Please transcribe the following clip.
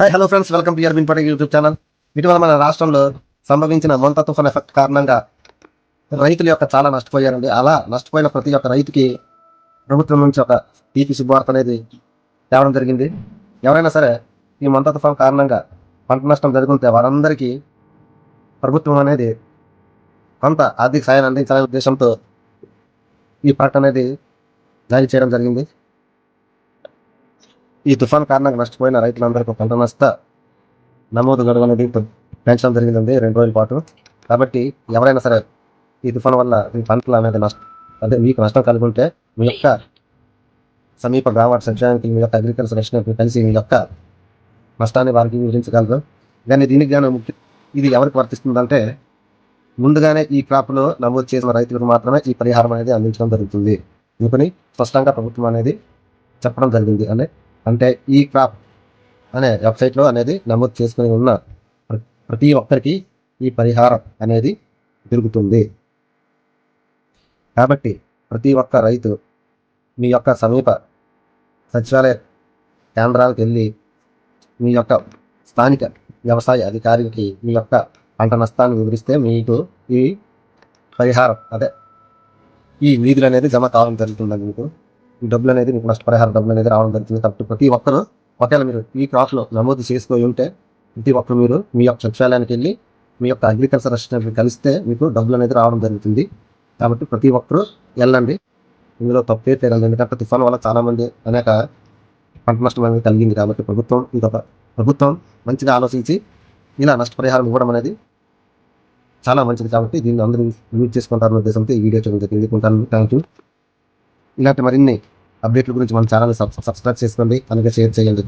Hi hello friends welcome to your Patel YouTube channel ఇటీవల మన రాష్ట్రంలో సంభవించిన మొంతా తుఫాన్ ఎఫెక్ట్ కారణంగా రైతుల యొక్క చాలా నష్టపోయారండి. అలా నష్టపోయిన ప్రతి ఒక్క రైతుకి ప్రభుత్వం నుంచి ఒక తీపి శుభవార్త అనేది తేవడం జరిగింది. ఎవరైనా సరే ఈ మొంతా తుఫాన్ కారణంగా పంట నష్టం జరుగుతుంటే వారందరికీ ప్రభుత్వం అనేది కొంత ఆర్థిక సాయాన్ని అందించాలనే ఉద్దేశంతో ఈ ప్రకటన అనేది జారీ చేయడం జరిగింది. ఈ తుఫాన్ కారణంగా నష్టపోయిన రైతులందరికీ పంట నష్ట నమోదు గడువు అనేది పెంచడం జరిగిందండి రెండు రోజుల పాటు. కాబట్టి ఎవరైనా సరే ఈ తుఫాన్ వల్ల మీ పంటలు అనేది నష్టం అదే మీకు నష్టం కలిగి ఉంటే మీ యొక్క సమీప గ్రామ సచివాలయానికి మీ యొక్క అగ్రికల్చర్ సెక్షన్ కలిసి మీ యొక్క నష్టాన్ని వారికి వివరించగలరు. కానీ దీనికి గాను ముఖ్య- ఇది ఎవరికి వర్తిస్తుందంటే ముందుగానే ఈ క్రాప్లో నమోదు చేసిన రైతులకు మాత్రమే ఈ పరిహారం అనేది అందించడం జరుగుతుంది. అందుకని స్పష్టంగా ప్రభుత్వం అనేది చెప్పడం జరిగింది. అంటే అంటే ఈ క్రాప్ అనే వెబ్సైట్లో అనేది నమోదు చేసుకుని ఉన్న ప్రతి ఒక్కరికి ఈ పరిహారం అనేది దొరుకుతుంది. కాబట్టి ప్రతి ఒక్క రైతు మీ యొక్క సమీప సచివాలయ కేంద్రాలకు వెళ్ళి మీ యొక్క స్థానిక వ్యవసాయ అధికారికి మీ యొక్క పంట నష్టాన్ని వివరిస్తే మీకు ఈ పరిహారం అదే ఈ నిధులు అనేది జమ కావడం జరుగుతుందండి మీకు. డబ్బులు అనేది మీకు నష్టపరిహారం డబ్బులు అనేది రావడం జరుగుతుంది. కాబట్టి ప్రతి ఒక్కరు ఒకవేళ మీరు ఈ క్రాప్లో నమోదు చేసుకొని ఉంటే ప్రతి ఒక్కరు మీరు మీ యొక్క సచివాలయానికి వెళ్ళి మీ యొక్క అగ్రికల్చర్ అసిస్టెంట్ కలిస్తే మీకు డబ్బులు అనేది రావడం జరుగుతుంది. కాబట్టి ప్రతి ఒక్కరు వెళ్ళండి. ఇందులో తప్పే తెలియదు ఎందుకంటే తుఫాన్ వల్ల చాలా మంది అనేక పంట నష్టం అనేది కలిగింది. కాబట్టి ప్రభుత్వం ఇంకొక ప్రభుత్వం మంచిగా ఆలోచించి ఇలా నష్టపరిహారం ఇవ్వడం అనేది చాలా మంచిది. కాబట్టి దీన్ని అందరూ యూజ్ చేసుకుంటారన్న ఉద్దేశంతో ఈ వీడియో చేయడం జరిగింది. థ్యాంక్ యూ ఇలాంటి మరిన్ని అప్డేట్ల గురించి మన ఛానల్ సబ్స్క్రైబ్ చేసుకోండి. కనుక షేర్ చేయండి.